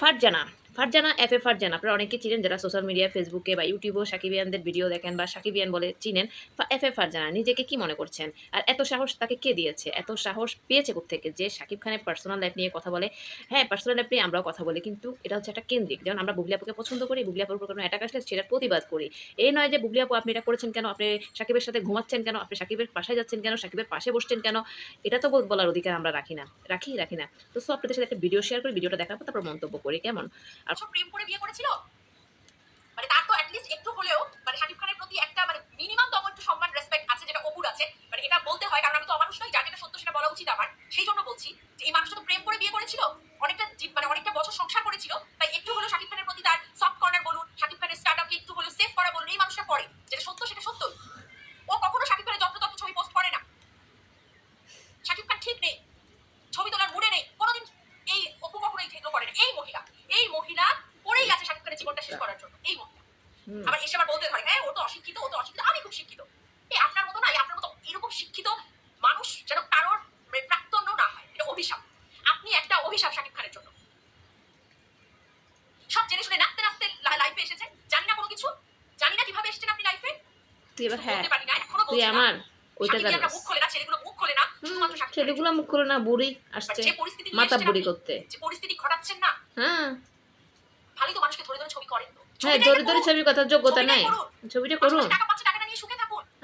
Farzana. Farzana F A Farzana. আপনারা অনেকে চিনেন যারা সোশ্যাল মিডিয়া ফেসবুকে বা ইউটিউবেও সাকিবিয়ানদের ভিডিও দেখেন বা সাকিবিয়ান বলে চিনেন এফ এ ফারজানা, নিজেকে কি মনে করছেন? আর এত সাহস তাকে কে দিয়েছে? এত সাহস পেয়েছে থেকে যে সাকিব খানের পার্সোনাল লাইফ নিয়ে কথা বলে? হ্যাঁ পার্সোনাল লাইফ নিয়ে আমরাও কথা বলি, কিন্তু এটা হচ্ছে একটা কেন্দ্রিক। যেমন আমরা বুবলি আপুকে পছন্দ করি, বুবলি আপুর উপর কোনো অ্যাটাক আসলে সেটার প্রতিবাদ করি। এই নয় যে বুবলি আপু, আপনি এটা করেছেন কেন? আপনি সাকিবের সাথে ঘুমাচ্ছেন কেন? আপনি সাকিবের পাশে যাচ্ছেন কেন? সাকিবের পাশে বসছেন কেন? এটা তো বল- বলার অধিকার আমরা রাখি না, রাখি রাখি না। তো সব আপনাদের সাথে একটা ভিডিও শেয়ার করি ভিডিওটা দেখার পর তারপর মন্তব্য করি, কেমন? সব প্রেম করে বিয়ে করেছিল? মানে তার তো অ্যাটলিস্ট একটু হলেও মানে শাকিব খানের প্রতি একটা মানে মিনিমাম তখন একটু সম্মান রেসপেক্ট আছে, যেটা অপুর আছে। মানে এটা বলতে হয়, কারণ আমি তো অমানুষ নই, যার যেটা সত্য সেটা বলা উচিত আমার সেই জন্য বলছি যে এই মানুষটা তো প্রেম করে বিয়ে করেছিল অনেকটা জি- মানে অনেকটা বছর সংসার করেছিল তাই একটু হলেও শাকিব খানের প্রতি তার সফট কর্নার বলুন শাকিব খানের স্টার্টআপকে একটু হলেও সেভ করা বলুন এই মানুষটা করে যেটা সত্য সেটা সত্য ও কখনো শাকিব খানের যত্ন তত্ত্ব ছবি পোস্ট করে না শাকিব খান ঠিক নেই ছবি তোলার মুডে নেই কোনোদিন এই অপু কখনো এই এগুলো করে না এই মহিলা এই মহিলা পড়েই আছে শাকিব খানের জীবনটা শেষ করার জন্য এই মহিলা হুম। আবার এসে আবার বলতে হয় হ্যাঁ ও তো অশিক্ষিত ও তো অশিক্ষিত আমি খুব শিক্ষিত এই আপনার মতো না এই আপনার মতো এরকম শিক্ষিত মানুষ যেন কারোর মানে প্রাক্তন্য না হয় এটা অভিশাপ আপনি একটা অভিশাপ শাকিব খানের জন্য সব জেনে শুনে নাচতে নাচতে লাইফে এসেছেন জানি না কোনো কিছু জানি না কীভাবে এসেছেন আপনি লাইফে তুই এবার হ্যাঁ তুই আমার ওইটা জানাস। ছেলেগুলো মুখ খোলে না করে বুড়ি আসছে। মাথা বুড়ি করতে। পরিস্থিতি ঘটাচ্ছেন না হ্যাঁ। ভালোই তো মানুষকে ধরে ধরে ছবি করেন হ্যাঁ। ছবি যোগ্যতা নাই। ছবিটা করুন।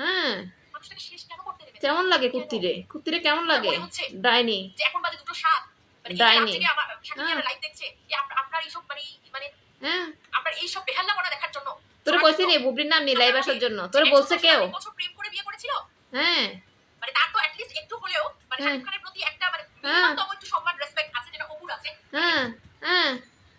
হ্যাঁ। কেমন লাগে কুত্তিরে কুত্তিরে কেমন লাগে? ডাইনি। এখন বাজে দুটো সাত। মানে ডাইনি। আপনার এইসব মানে মানে হ্যাঁ। আপনার এইসব বেহাল্লাপনা দেখার জন্য কইছি নি বুবলির নাম নি লাইভ আসার জন্য। তোরে বলছে কেউ? বছর প্রেম করে বিয়ে করেছিল? হ্যাঁ। মানে তার তো অ্যাটলিস্ট একটু হলেও মানে হ্যাঁ। শাকিব খানের প্রতি একটা মানে হ্যাঁ। একটু সম্মান রেসপেক্ট আছে যেটা অপুর আছে। হ্যাঁ হ্যাঁ।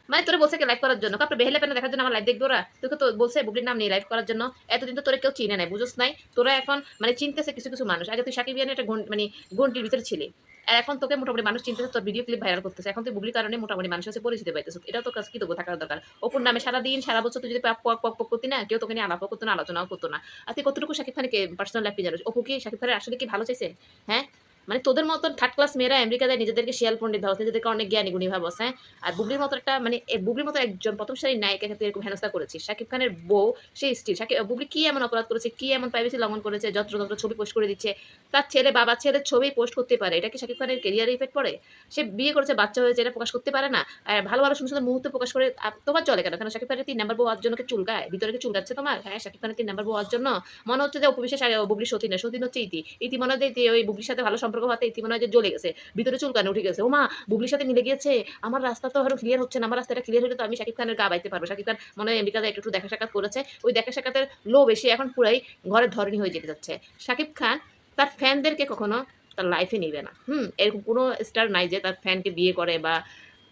মানে তোরে বলছে কি লাইভ করার জন্য। কাপড় বেহেলে পেনে দেখার জন্য আমার লাইভ দেখব ওরা? তোকে তো বলছে বুবলির নাম নিয়ে লাইভ করার জন্য। এতদিন তো তোরে কেউ চিনে নাই বুঝোস নাই? তোরা এখন মানে চিনতেছে কিছু কিছু মানুষ। আগে তুই সাকিব একটা মানে গুণটির ভিতরে ছিলি। আর এখন তোকে মোটামুটি মানুষ চিনতেছে, তোর ভিডিও ক্লিপ ভাইরাল করতেছে। এখন তুই বুবলির কারণে মোটামুটি মানুষ কাছে পরিচিত পাইতেছ এটা তো কাজ কি দেবো থাকার দরকার। অপুর নামে সারাদিন, সারা বছর তুই যদি পক পক করতি না, কেউ তোকে নিয়ে আলাপ করতো না, আলোচনাও করতো না। আর তুই কতটুকু শাকিব খানকে পার্সোনাল লাইফে জানিস? অপু কি শাকিব খানের আসলে কি ভালো চাইছে? হ্যাঁ? মানে তোদের মতন থার্ড ক্লাস মেয়েরা আমেরিকা যায় নিজেদেরকে শিয়াল পণ্ডিত ভাবছে নিজেদেরকে অনেক জ্ঞানী গুণী ভাবস হ্যাঁ? আর বুবলির মতো একটা মানে বুবলির মতো একজন প্রথম সারির নায়িকা ক্ষেত্রে এরকম হেনস্থা করেছিস শাকিব খানের বউ সেই স্ত্রী শাকিব, বুবলি কি এমন অপরাধ করেছে, কি এমন প্রাইভেসি লঙ্ঘন করেছে যত্র তত্র ছবি পোস্ট করে দিচ্ছে, তার ছেলে, বাবা ছেলের ছবি পোস্ট করতে পারে, এটা কি শাকিব খানের কেরিয়ারে ইফেক্ট পড়ে? সে বিয়ে করেছে, বাচ্চা হয়েছে, এটা প্রকাশ করতে পারে না। আর ভালো ভালো সুন্দর সুন্দর মুহূর্ত প্রকাশ করে তোমার চলে কেন? কেন শাকিব খানের তিন নাম্বার বউ হওয়ার জন্য চুলকায় ভিতরে কি চুলকাচ্ছে তোমার? হ্যাঁ শাকিব খানের তিন নাম্বার বউ হওয়ার জন্য। মনে হচ্ছে যে উপবিশেষ বুবলি সতী না সতী হচ্ছে ইতি। ইতি মনে হয় ওই বুবলির সাথে ভালো সম্পর্ক হতে ইতি মনে হয় যে জ্বলে গেছে, ভিতরে চুলকানো উঠে গেছে। ও মা বুবলির সাথে মিলে গিয়েছে? আমার রাস্তা তো হয়তো ক্লিয়ার হচ্ছে না, আমার রাস্তাটা ক্লিয়ার হলে তো আমি শাকিব খানের গা বাইতে পারব। শাকিব খান মনে হয় আমেরিকাতে একটু একটু দেখা সাক্ষাৎ করেছে। ওই দেখা সাক্ষাতের লোভ এসে এখন পুরাই ঘরের ধরনী হয়ে যেতে যাচ্ছে। শাকিব খান তার ফ্যানদেরকে কখনো তার লাইফে নিবে না। হুম, এরকম কোনো স্টার নাই যে তার ফ্যানকে বিয়ে করে বা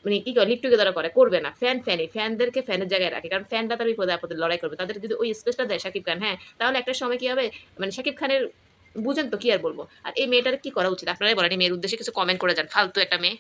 মানে কি করে লিপ টুগেদার করে, করবে না। ফ্যান ফ্যানই, ফ্যানদেরকে ফ্যানের জায়গায় রাখে। কারণ ফ্যানরা তার বিপদে আপদে লড়াই করবে। তাদের যদি ওই স্পেসটা দেয় শাকিব খান হ্যাঁ তাহলে একটা সময় কি হবে? মানে শাকিব খানের বুঝেন তো কি আর বলব? আর এই মেয়েটার কি করা উচিত? আপনারাই বলেন, এই মেয়ের উদ্দেশ্যে কিছু কমেন্ট করে যান। ফালতু একটা মেয়ে।